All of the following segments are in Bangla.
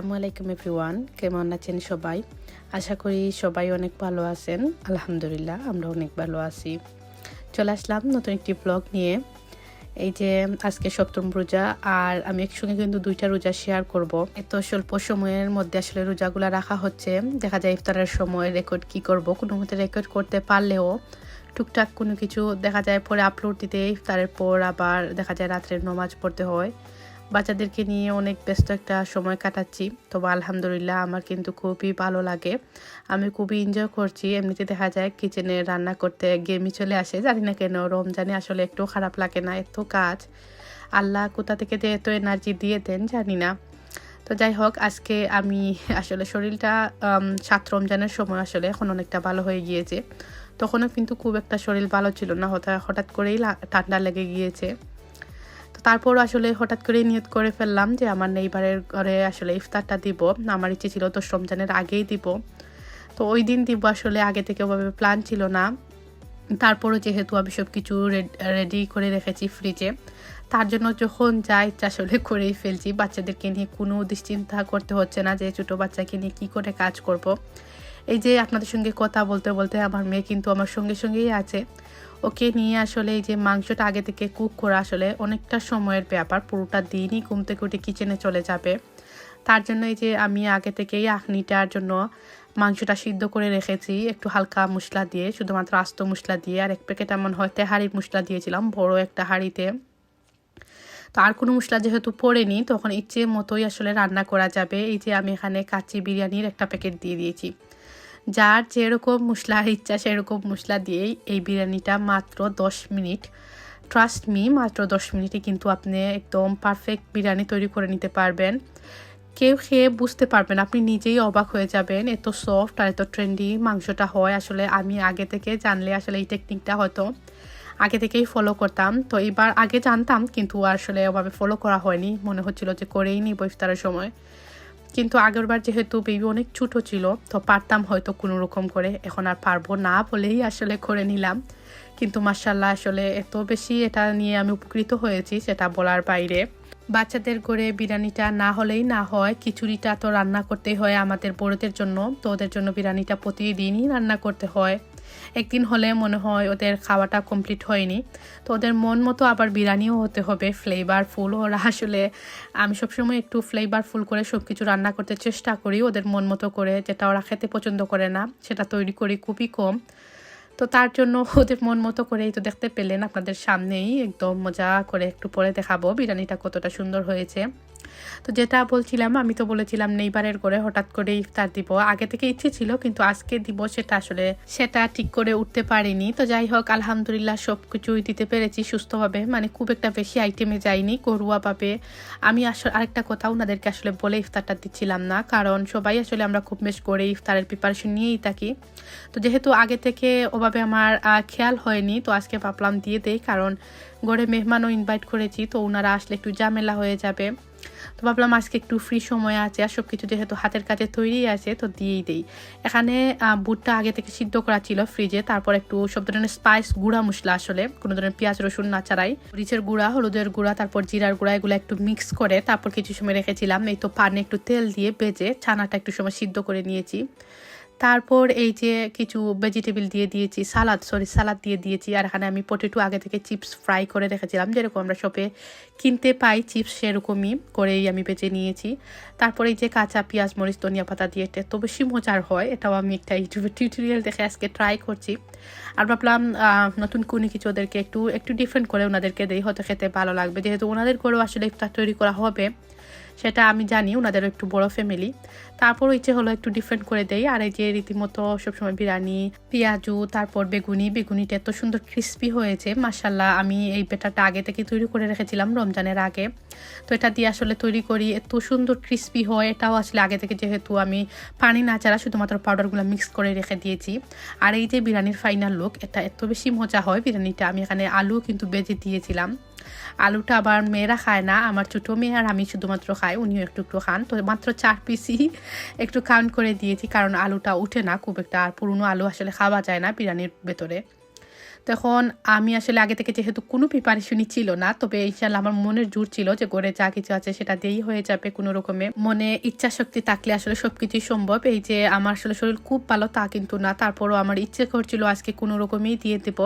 আসসালামু আলাইকুম এভরিওয়ান, কেমন আছেন সবাই? আশা করি সবাই অনেক ভালো আছেন। আলহামদুলিল্লাহ, আমরা অনেক ভালো আছি। চলে আসলাম নতুন একটি ব্লগ নিয়ে। এই যে আজকে সপ্তম রোজা, আর আমি একসঙ্গে কিন্তু দুইটা রোজা শেয়ার করব। এত স্বল্প সময়ের মধ্যে আসলে রোজাগুলো রাখা হচ্ছে। দেখা যায় ইফতারের সময় রেকর্ড কি করব, কোনো মতে রেকর্ড করতে পারলেও টুকটাক কোনো কিছু দেখা যায় পরে আপলোড দিতে, ইফতারের পর আবার দেখা যায় রাত্রের নমাজ পড়তে হয়। বাচ্চাদেরকে নিয়ে অনেক ব্যস্ত একটা সময় কাটাচ্ছি। তবে আলহামদুলিল্লাহ আমার কিন্তু খুবই ভালো লাগে। আমি খুবই এনজয় করছি। এমনিতে দেখা যায় কিচেনে রান্না করতে গেমই চলে আসে। জানি না কেন, রমজানে আসলে একটু খারাপ লাগে না, এত কাজ। আল্লাহ কোথা থেকে যে এত এনার্জি দিয়ে দেন, জানি না। তো যাই হোক, আজকে আমি আসলে শরীরটা সাত রমজানের সময় আসলে এখন অনেকটা ভালো হয়ে গিয়েছে। তখনও কিন্তু খুব একটা শরীর ভালো ছিল না। হঠাৎ হঠাৎ করেই ঠান্ডা লেগে গিয়েছে। তারপর আসলে হঠাৎ করে নিয়ত করে ফেললাম যে আমার নেইবারের ঘরে আসলে ইফতারটা দিব। আমার ইচ্ছে ছিল তো রমজানের আগেই দিব। তো ওই দিন দিব আসলে, আগে থেকে ওভাবে প্ল্যান ছিল না। তারপরও যেহেতু আমি সব কিছু রেডি করে রেখেছি ফ্রিজে তার জন্য যখন যা ইচ্ছা আসলে করেই ফেলছি। বাচ্চাদেরকে নিয়ে কোনো দুশ্চিন্তা করতে হচ্ছে না যে ছোটো বাচ্চাকে নিয়ে কী করে কাজ করব। এই যে আপনাদের সঙ্গে কথা বলতে বলতে আমার মেয়ে কিন্তু আমার সঙ্গে সঙ্গেই আছে। ওকে নিয়ে আসলে এই যে মাংসটা আগে থেকে কুক করা আসলে অনেকটা সময়ের ব্যাপার। পুরোটা দিনই ঘুম থেকে উঠে কিচেনে চলে যাবে। তার জন্য এই যে আমি আগে থেকেই আখনিটার জন্য মাংসটা সিদ্ধ করে রেখেছি। একটু হালকা মশলা দিয়ে, শুধুমাত্র আস্ত মশলা দিয়ে। আর এক প্যাকেট এমন হয় হাড়ির মশলা দিয়েছিলাম, বড় একটা হাঁড়িতে। তো আর কোনো মশলা যেহেতু পড়েনি, তখন ইচ্ছে মতোই আসলে রান্না করা যাবে। এই যে আমি এখানে কাচি বিরিয়ানির একটা প্যাকেট দিয়ে দিয়েছি। যার যেরকম মশলার ইচ্ছা সেরকম মশলা দিয়েই এই বিরিয়ানিটা মাত্র দশ মিনিট। ট্রাস্ট মি মাত্র দশ মিনিটে কিন্তু আপনি একদম পারফেক্ট বিরিয়ানি তৈরি করে নিতে পারবেন। কেউ খেয়ে বুঝতে পারবেন আপনি নিজেই অবাক হয়ে যাবেন, এত সফট আর এত ট্রেন্ডি মাংসটা হয়। আসলে আমি আগে থেকে জানলে আসলে এই টেকনিকটা হয়তো আগে থেকেই ফলো করতাম। তো এবার আগে জানতাম, কিন্তু আসলে ওভাবে ফলো করা হয়নি। মনে হচ্ছিল যে করেই নিব ইফতারের সময়। কিন্তু আগেরবার যেহেতু বেবি অনেক ছোটো ছিল, তো পারতাম হয়তো কোনো রকম করে। এখন আর পারব না বলেই আসলে করে নিলাম। কিন্তু মার্শাল্লাহ আসলে এত বেশি এটা নিয়ে আমি উপকৃত হয়েছি সেটা বলার বাইরে। বাচ্চাদের করে বিরিয়ানিটা না হলেই না হয়, খিচুড়িটা তো রান্না করতেই হয় আমাদের বড়দের জন্য। তো ওদের জন্য বিরিয়ানিটা প্রতিদিনই রান্না করতে হয়। একদিন হলে মনে হয় ওদের খাওয়াটা কমপ্লিট হয়নি। তো ওদের মন মতো আবার বিরিয়ানিও হতে হবে ফ্লেভারফুল ওরা আসলে আমি সবসময় একটু ফ্লেভারফুল করে সব কিছু রান্না করতে চেষ্টা করি, ওদের মন মতো করে, যেটা ওরা খেতে পছন্দ করে না, সেটা তৈরি করি খুবই কম। তো তার জন্য ওদের মন মতো করেই তো দেখতে পেলেন আপনাদের সামনেই, একদম মজা করে একটু পরে দেখাবো বিরিয়ানিটা কতটা সুন্দর হয়েছে। তো যেটা বলছিলাম, আমি তো বলেছিলাম নেইবারের করে হঠাৎ করে ইফতার দিব। আগে থেকে ইচ্ছে ছিল, কিন্তু আজকে দিব সেটা আসলে সেটা ঠিক করে উঠতে পারিনি। তো যাই হোক, আলহামদুলিল্লাহ সব কিছুই দিতে পেরেছি, সুস্থভাবে। মানে খুব একটা বেশি আইটেমে যাইনি পাবে আমি আসলে আরেকটা কথা ওনাদেরকে আসলে বলে ইফতারটা দিচ্ছিলাম না, কারণ সবাই আসলে আমরা খুব বেশ করে ইফতারের প্রিপারেশন নিয়েই থাকি। তো যেহেতু আগে থেকে ওভাবে আমার খেয়াল হয়নি, তো আজকে ভাবলাম দিয়ে দেই, কারণ ঘরে মেহমানও ইনভাইট করেছি, তো ওনারা আসলে একটু ঝামেলা হয়ে যাবে। তো ভাবলাম আজকে একটু ফ্রি সময় আছে আর সব কিছু যেহেতু হাতের কাজে তৈরি আছে, তো দিয়েই দিই। এখানে বুটটা আগে থেকে সিদ্ধ করা ছিল ফ্রিজে তারপর একটু সব ধরনের স্পাইস গুঁড়া মশলা আসলে, কোনো ধরনের পেঁয়াজ, রসুন না ছাড়াই। রিচের গুঁড়া, হলুদের গুঁড়া, তারপর জিরার গুঁড়া, এগুলো একটু মিক্স করে তারপর কিছু সময় রেখেছিলাম। এই তো পানে একটু তেল দিয়ে ভেজে ছানাটা একটু সময় সিদ্ধ করে নিয়েছি। তারপর এই যে কিছু ভেজিটেবিল দিয়ে দিয়েছি সালাদ সরি সালাদ দিয়ে দিয়েছি, আর এখানে আমি পটেটো আগে থেকে চিপস ফ্রাই করে রেখেছিলাম, যেরকম আমরা শপে কিনতে পাই চিপস সেরকমই করেই আমি বেঁচে নিয়েছি। তারপরে এই যে কাঁচা পেঁয়াজ, মরিচ, ধনিয়া পাতা দিয়ে এটা এত বেশি মজার হয়, এটাও আমি একটা ইউটিউবে টিউটোরিয়াল দেখে আজকে ট্রাই করছি। আর ভাবলাম নতুন কোনো কিছু ওদেরকে একটু একটু ডিফারেন্ট করে ওনাদেরকে দেই, হয়তো খেতে ভালো লাগবে, যেহেতু ওনাদের করেও আসলে ইফতার তৈরি করা হবে। সেটা আমি জানি, ওনাদেরও একটু বড় ফ্যামিলি তারপর ইচ্ছে হলো একটু ডিফারেন্ট করে দেই। আর এই যে রীতিমতো সবসময় বিরিয়ানি, পেঁয়াজু, তারপর বেগুনি, বেগুনিটা এত সুন্দর ক্রিস্পি হয়েছে মাসাল্লাহ আমি এই বেটারটা আগে থেকে তৈরি করে রেখেছিলাম রমজানের আগে। তো এটা দিয়ে আসলে তৈরি করি, এত সুন্দর ক্রিস্পি হয়, এটাও আসলে আগে থেকে যেহেতু আমি পানি না ছাড়া শুধুমাত্র পাউডারগুলো মিক্স করে রেখে দিয়েছি। আর এই যে বিরিয়ানির ফাইনাল লুক এটা এত বেশি মজা হয়, বিরিয়ানিটা আমি এখানে আলু কিন্তু বেজে দিয়েছিলাম। আলুটা আবার মেয়েরা খায় না, আমার ছোটো মেয়ে আর আমি শুধুমাত্র খাই, উনিও একটু একটু খান। তো মাত্র চার পিসই একটু কাউন্ট করে দিয়েছি, কারণ আলুটা উঠে না খুব একটা, আর পুরনো আলু আসলে খাওয়া যায় না বিরিয়ানির ভেতরে। তখন আমি আসলে আগে থেকে যেহেতু কোনো প্রিপারেশনই ছিল না, তবে ইনশাল্লাহ আমার মনের জোর ছিল যে করে যা কিছু আছে সেটা দিয়েই হয়ে যাবে কোনো রকমে। মনে ইচ্ছা শক্তি থাকলে আসলে সব কিছুই সম্ভব। এই যে আমার আসলে শরীর খুব ভালো তা কিন্তু না, তারপরও আমার ইচ্ছে করছিল আজকে কোনো রকমেই দিয়ে দেব।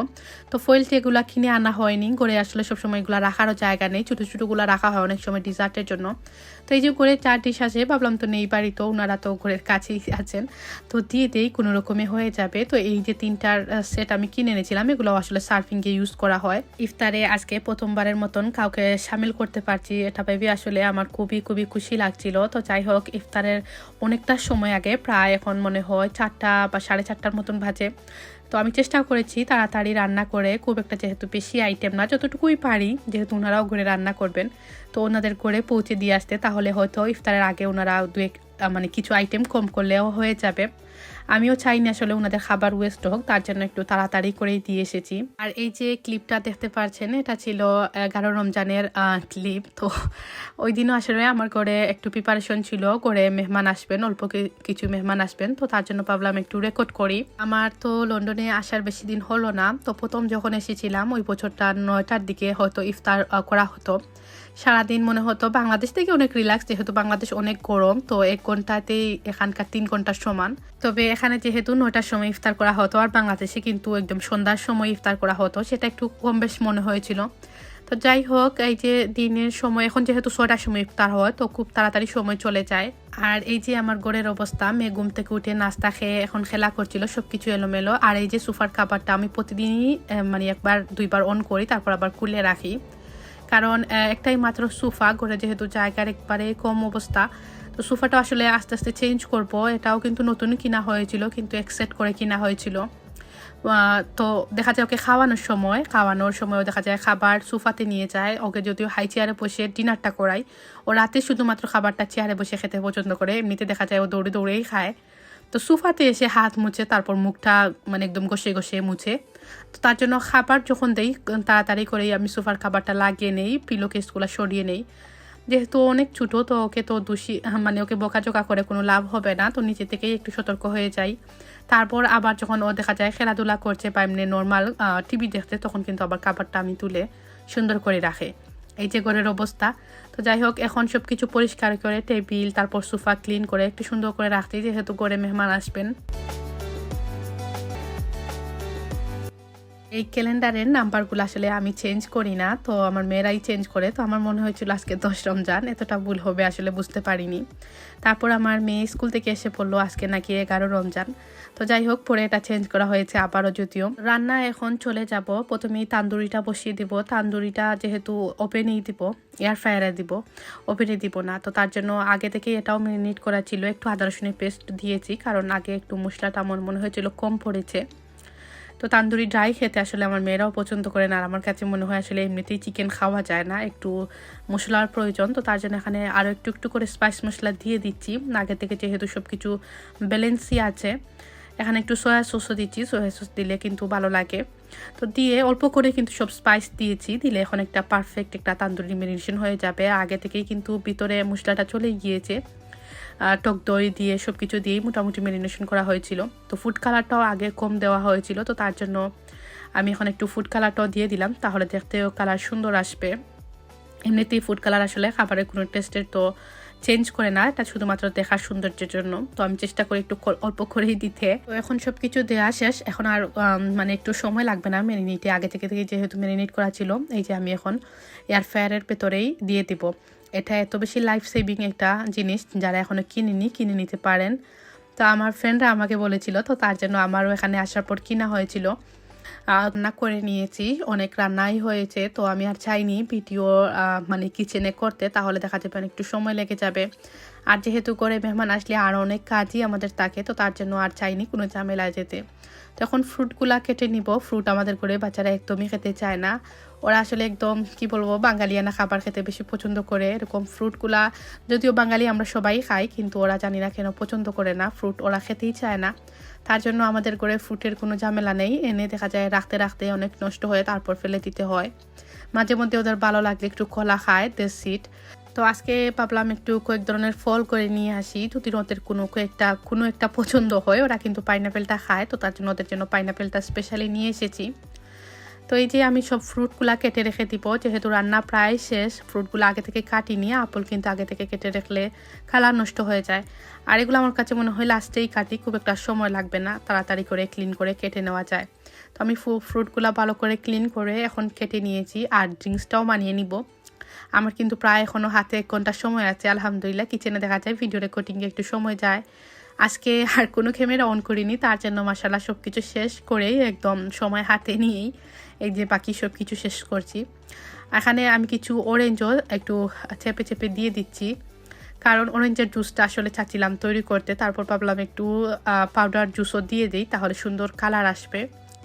তো ফয়েলটি এগুলো কিনে আনা হয়নি করে আসলে সবসময় এগুলো রাখারও জায়গা নেই। ছোটো ছোটোগুলো রাখা হয় অনেক সময় ডিজার্টের জন্য। তো এই যে করে চার ডিশ আছে, ভাবলাম তো নেই বাড়ি তো ওনারা তো ঘরের কাছেই আছেন। তো দিয়ে দিয়েই কোনো রকমে হয়ে যাবে। তো এই যে তিনটার সেট আমি কিনে এনেছিলাম, এগুলো আসলে সার্ফিংয়ে ইউজ করা হয়। ইফতারে আজকে প্রথমবারের মতন কাউকে সামিল করতে পারছি, এটা ভেবে আসলে আমার খুবই খুবই খুশি লাগছিল। তো যাই হোক, ইফতারের অনেকটা সময় আগে, প্রায় এখন মনে হয় চারটা বা সাড়ে চারটার মতন বাজে। তো আমি চেষ্টা করেছি তাড়াতাড়ি রান্না করে, খুব একটা যেহেতু বেশি আইটেম না, যতটুকুই পারি, যেহেতু ওনারাও ঘরে রান্না করবেন, তো ওনাদের করে পৌঁছে দিয়ে আসতে, তাহলে হয়তো ইফতারের আগে ওনারা দু এক মানে কিছু আইটেম কম করলেও হয়ে যাবে। আমিও চাইনি আসলে ওনাদের খাবার ওয়েস্ট হোক, তার জন্য একটু তাড়াতাড়ি করেই দিয়ে এসেছি। আর এই যে ক্লিপটা দেখতে পাচ্ছেন এটা ছিল এগারো রমজানের ক্লিপ তো ওই দিনও আসলে আমার ঘরে একটু প্রিপারেশন ছিল, করে মেহমান আসবেন, অল্প কিছু মেহমান আসবেন। তো তার জন্য ভাবলাম একটু রেকর্ড করি। আমার তো লন্ডনে আসার বেশি দিন হলো না, তো প্রথম যখন এসেছিলাম, ওই বছরটা নয়টার দিকে হয়তো ইফতার করা হতো। সারাদিন মনে হতো বাংলাদেশ থেকে অনেক রিল্যাক্স যেহেতু বাংলাদেশ অনেক গরম, তো এক ঘন্টাতেই এখানকার তিন ঘণ্টার সমান। তবে এখানে যেহেতু নয়টার সময় ইফতার করা হতো, আর বাংলাদেশে কিন্তু একদম সন্ধ্যার সময় ইফতার করা হতো, সেটা একটু কম বেশ মনে হয়েছিল। তো যাই হোক, এই যে দিনের সময়, এখন যেহেতু ছয়টার সময় ইফতার হয়, তো খুব তাড়াতাড়ি সময় চলে যায়। আর এই যে আমার গড়ের অবস্থা, মেয়ে ঘুম থেকে উঠে নাস্তা খেয়ে এখন খেলা করছিল সব কিছু এলোমেলো। আর এই যে সুফার খাবারটা আমি প্রতিদিনই মানে একবার, দুইবার অন করি, তারপর আবার খুলে রাখি। কারণ একটাই মাত্র সোফা, ঘরে যেহেতু জায়গার একবারে কম অবস্থা, তো সোফাটা আসলে আস্তে আস্তে চেঞ্জ করব। এটাও কিন্তু নতুন কিনা হয়েছিল, কিন্তু একসেট করে কিনা হয়েছিল। তো দেখা যায় ওকে খাওয়ানোর সময়, খাওয়ানোর সময়ও দেখা যায় খাবার সোফাতে নিয়ে যায়। ওকে যদিও হাই চেয়ারে বসে ডিনারটা করাই, ও রাতে শুধুমাত্র খাবারটা চেয়ারে বসে খেতে পছন্দ করে, এমনিতে দেখা যায় ও দৌড়ে দৌড়েই খায়। তো সোফাতে এসে হাত মুছে, তারপর মুখটা মানে একদম ঘষে ঘষে মুছে। তো তার জন্য খাবার যখন দেই, তাড়াতাড়ি করেই আমি সোফার খাবারটা লাগিয়ে নেই পিলো কেসগুলো সরিয়ে নেই। যেহেতু অনেক ছোটো, তো ওকে তো দোষী মানে ওকে বকাজোকা করে কোনো লাভ হবে না, তো নিচে থেকেই একটু সতর্ক হয়ে যাই। তারপর আবার যখন ও দেখা যায় খেলাধুলা করছে বা এমনি নর্মাল টিভি দেখতে তখন কিন্তু আবার খাবারটা আমি তুলে সুন্দর করে রাখে। এই যে ঘরের অবস্থা। তো যাই হোক, এখন সব কিছু পরিষ্কার করে, টেবিল, তারপর সোফা ক্লিন করে একটু সুন্দর করে রাখতে যেহেতু ঘরে মেহমান আসবেন। এই ক্যালেন্ডারের নাম্বারগুলো আসলে আমি চেঞ্জ করি না, তো আমার মেয়েরাই চেঞ্জ করে, তো আমার মনে হয়েছিল আজকে দশ রমজান, এতটা ভুল হবে আসলে বুঝতে পারিনি। তারপর আমার মেয়ে স্কুল থেকে এসে পড়ল আজকে নাকি এগারো রমজান, তো যাই হোক পরে এটা চেঞ্জ করা হয়েছে আবারও যদিও। রান্না এখন চলে যাব, প্রথমেই তান্দুরিটা বসিয়ে দিব, তান্দুরিটা যেহেতু ওপেনেই দিব এয়ার ফ্রায়ারে দিব ওভেনে দিব না, তো তার জন্য আগে থেকে এটাও মেরিনেট করা ছিল, একটু আদা রসুনের পেস্ট দিয়েছি, কারণ আগে একটু মশলাটা আমার মনে হয়েছিল কম পড়েছে। তো তান্দুরি ড্রাই খেতে আসলে আমার মেয়েরাও পছন্দ করে না আর আমার কাছে মনে হয় আসলে এমনিতেই চিকেন খাওয়া যায় না, একটু মশলার প্রয়োজন। তো তার জন্য এখানে আরও একটু একটু করে স্পাইস মশলা দিয়ে দিচ্ছি। আগে থেকে যেহেতু সব কিছু ব্যালেন্সই আছে, এখানে একটু সয়া সসও দিচ্ছি। সয়া সস দিলে কিন্তু ভালো লাগে। তো দিয়ে অল্প করে কিন্তু সব স্পাইস দিয়েছি। দিলে এখন একটা পারফেক্ট একটা তান্দুরি মেরিনেশন হয়ে যাবে। আগে থেকেই কিন্তু ভিতরে মশলাটা চলে গিয়েছে। টক দই দিয়ে সব কিছু দিয়েই মোটামুটি মেরিনেশন করা হয়েছিল। তো ফুড কালারটাও আগে কম দেওয়া হয়েছিল, তো তার জন্য আমি এখন একটু ফুড কালারটাও দিয়ে দিলাম, তাহলে দেখতেও কালার সুন্দর আসবে। এমনিতেই ফুড কালার আসলে খাবারের কোনো টেস্টের তো চেঞ্জ করে না, এটা শুধুমাত্র দেখার সৌন্দর্যের জন্য। তো আমি চেষ্টা করি একটু অল্প করেই দিতে। তো এখন সব কিছু দেওয়া শেষ, এখন আর মানে একটু সময় লাগবে না ম্যারিনেটে আগে থেকে থেকে যেহেতু ম্যারিনেট করা ছিল, এই যে আমি এখন এয়ার ফ্রায়ারের ভেতরেই দিয়ে দিব। এটা এত বেশি লাইফ সেভিং একটা জিনিস যারা এখনও কিনিনি, কিনে নিতে পারেন। তো আমার ফ্রেন্ডরা আমাকে বলেছিল, তো তার জন্য আমারও এখানে আসার পর কিনা হয়েছিল। রান্না করে নিয়েছি, অনেক রান্নাই হয়েছে, তো আমি আর চাইনি ভিডিও মানে কিচেনে করতে, তাহলে দেখা যাবে একটু সময় লেগে যাবে। আর যেহেতু করে মেহমান আসলে আর অনেক কাজই আমাদের থাকে, তো তার জন্য আর চাইনি কোনো ঝামেলায় যেতে। তখন ফ্রুটগুলা কেটে নিব ফ্রুট আমাদের করে বাচ্চারা একদমই খেতে চায় না। ওরা আসলে একদম, কি বলব, বাঙালিয়ানা খাবার খেতে বেশি পছন্দ করে। এরকম ফ্রুটগুলা যদিও বাঙালি আমরা সবাই খাই, কিন্তু ওরা জানি না কেন পছন্দ করে না। ফ্রুট ওরা খেতেই চায় না। তার জন্য আমাদের করে ফ্রুটের কোনো ঝামেলা নেই। এনে দেখা যায় রাখতে রাখতে অনেক নষ্ট হয়ে তারপর ফেলে দিতে হয়। মাঝে মধ্যে ওদের ভালো লাগলে একটু কলা খায়, দেশ সিট তো আজকে ভাবলাম একটু কয়েক ধরনের ফল করে নিয়ে আসি। দুটির ওদের কোনো কয়েকটা, কোনো একটা পছন্দ হয়, ওরা কিন্তু পাইনাপেলটা খায়, তো তার জন্য ওদের জন্য পাইনাপেলটা স্পেশালি নিয়ে এসেছি। তো এই যে আমি সব ফ্রুটগুলা কেটে রেখে দিব, যেহেতু রান্না প্রায় শেষ ফ্রুটগুলো আগে থেকে কাটি নিয়ে আপেল কিন্তু আগে থেকে কেটে রাখলে কালার নষ্ট হয়ে যায়। আর এগুলো আমার কাছে মনে হয় লাস্টেই কাটি, খুব একটা সময় লাগবে না, তাড়াতাড়ি করে ক্লিন করে কেটে নেওয়া যায়। তো আমি ফ্রুটগুলো ভালো করে ক্লিন করে এখন কেটে নিয়েছি, আর ড্রিঙ্কসটাও বানিয়ে নিব। আমার কিন্তু প্রায় এখনও হাতে এক ঘণ্টা সময় আছে, আলহামদুলিল্লাহ কিচেনে দেখা যায় ভিডিও রেকর্ডিংয়ে একটু সময় যায়। আজকে আর কোনো ক্যামেরা অন করিনি, তার জন্য মশালা সব কিছু শেষ করেই একদম সময় হাতে নিয়েই এই যে বাকি সব কিছু শেষ করছি। এখানে আমি কিছু অরেঞ্জও একটু চেপে চেপে দিয়ে দিচ্ছি। কারণ অরেঞ্জের জুসটা আসলে চাচ্ছিলাম তৈরি করতে, তারপর ভাবলাম একটু পাউডার জুসও দিয়ে দিই, তাহলে সুন্দর কালার আসবে।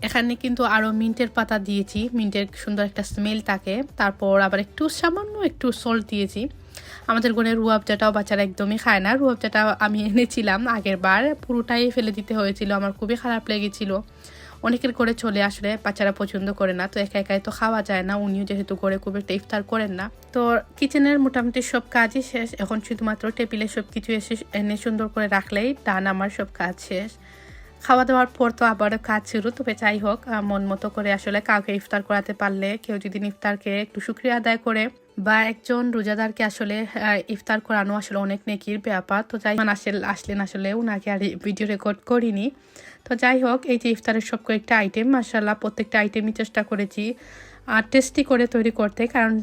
এখানে কিন্তু আরও মিন্টের পাতা দিয়েছি, মিন্টের সুন্দর একটা স্মেল থাকে। তারপর আবার একটু সামান্য একটু সল্ট দিয়েছি। আমাদের ঘরে রুয়াবজাটাও বাচ্চারা একদমই খায় না। রুয়াবজাটা আমি এনেছিলাম আগের বার, পুরোটাই ফেলে দিতে হয়েছিল, আমার খুবই খারাপ লেগেছিল। অনেকের করে চলে আসলে বাচ্চারা পছন্দ করে না, তো একা একাই তো খাওয়া যায় না, উনিও যেহেতু করে খুব একটা ইফতার করেন না। তো কিচেনের মোটামুটি সব কাজই শেষ, এখন শুধুমাত্র টেবিলে সব কিছু এসে, এনে সুন্দর করে রাখলেই ডান আমার সব কাজ শেষ। খাওয়া দাওয়ার পর তো আবার কাজ শুরু, তবে যাই হোক মন মতো করে আসলে কাউকে ইফতার করাতে পারলে, কেউ যদি ইফতারকে একটু সুক্রিয়া আদায় করে বা একজন রোজাদারকে আসলে ইফতার করানো আসলে অনেক নেকির ব্যাপার। তো যাই আসলে আসলেন আসলে ওনাকে আর ভিডিও রেকর্ড করিনি। তো যাই হোক, এই যে ইফতারের সব কয়েকটা আইটেম মাসাল্লাহ প্রত্যেকটা আইটেমই চেষ্টা করেছি। টেস্টি করে তৈরি করতে, কারণ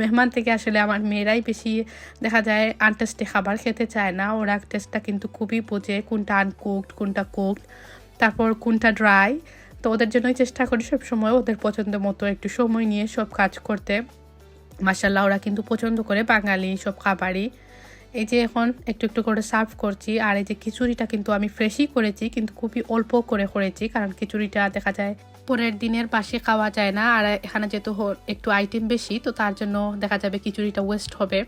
মেহমান থেকে আসলে আমার মেয়েরাই বেশি দেখা যায় আনটেস্টি খাবার খেতে চায় না। ওরা টেস্টটা কিন্তু খুবই বোঝে, কোনটা আনকুকড কোনটা কুকড তারপর কোনটা ড্রাই তো ওদের জন্যই চেষ্টা করি সবসময় ওদের পছন্দ মতো একটু সময় নিয়ে সব কাজ করতে। মাসাল্লাহ ওরা কিন্তু পছন্দ করে বাঙালি সব খাবারই। এই যে এখন একটু একটু করে সার্ভ করছি, আর এই যে খিচুড়িটা কিন্তু আমি ফ্রেশই করেছি, কিন্তু খুবই অল্প করে করেছি, কারণ খিচুড়িটা দেখা যায় পরের দিনের পাশে খাওয়া যায় না। আর এখানে যেহেতু একটু আইটেম বেশি, তো তার জন্য দেখা যাবে খিচুড়িটা ওয়েস্ট হবে।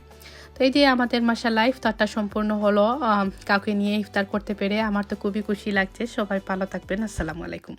তো এই যে আমাদের মাসাল্লাহ ইফতারটা সম্পূর্ণ হলো কাউকে নিয়ে ইফতার করতে পেরে আমার তো খুবই খুশি লাগছে। সবাই ভালো থাকবেন। আসসালামু আলাইকুম।